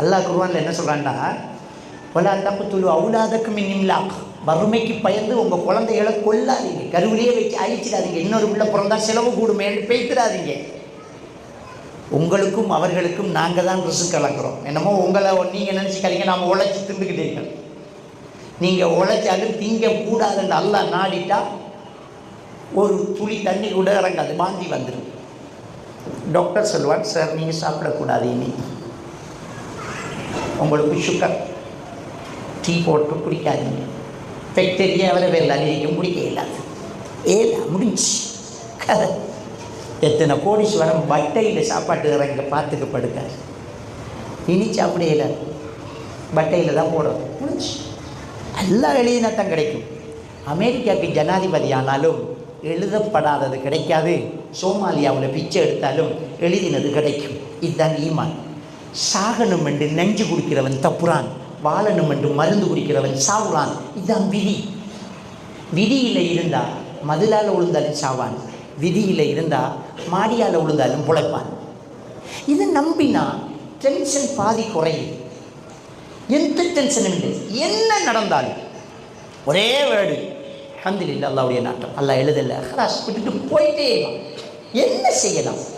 அல்லாஹ் குருவானில் என்ன சொல்கிறான்டா ஒலா தப்புத்துலு அவுலாதக்கு மின்னிம்லாக் வறுமைக்கு பயந்து உங்கள் குழந்தைகளை கொல்லாதீங்க. கருவிலேயே வச்சு அழிச்சிடாதீங்க. இன்னொரு உள்ள பிறந்தா செலவு கூடுமேன்னு பேய்த்திடாதீங்க உங்களுக்கும் அவர்களுக்கும் நாங்கள் தான் ரிசு கலக்கிறோம். என்னமோ உங்களை நீங்கள் நினச்சிக்காதீங்க. நாம் உழைச்சி திண்டுக்கிட்டீர்கள் நீங்கள் உழைச்சாலும் திங்க கூடாதுன்னு அல்லா நாடிட்டா ஒரு துளி தண்ணி கூட இறங்காது. வாந்தி வந்துடும் டாக்டர் சொல்லுவார் சார் நீங்கள் சாப்பிடக்கூடாது இனி. உங்களுக்கு சுகர் டீ போட்டு குடிக்காதீங்க. ஃபேக்டரியே அவரை இல்லை அதிகம் குடிக்க இல்லாது ஏலா முடிஞ்சு கதை எத்தனை கோடீஸ்வரம் பட்டையில் சாப்பாட்டு இறங்க பார்த்துக்க படுக்காது இனி சாப்பிடே இல்லை. பட்டையில் தான் போடுறது. முடிஞ்சு எல்லா எழுதினா கிடைக்கும். அமெரிக்காவுக்கு ஜனாதிபதி ஆனாலும் எழுதப்படாதது கிடைக்காது. சோமாலியாவில் பிச்சை எடுத்தாலும் எழுதினது கிடைக்கும். இதுதான் ஈமான். சாகணும் என்று நெஞ்சு குடிக்கிறவன் தப்புறான். வாழணும் என்று மருந்து குடிக்கிறவன் சாவுறான். இதுதான் விதி. விதியில் இருந்தால் மதிலால் விழுந்தாலும் சாவான். விதியில் இருந்தால் மாடியால் விழுந்தாலும் பிழைப்பான். இதை நம்பினா டென்ஷன் பாதி குறையும். எந்த டென்ஷனும் இல்லை. என்ன நடந்தாலும். ஒரே வேர்டு. இல்லை அல்லாவுடைய நாட்டம். அல்லா எழுதலை. ஹராஸ் விட்டுட்டு போயிட்டே என்ன செய்யலாம்?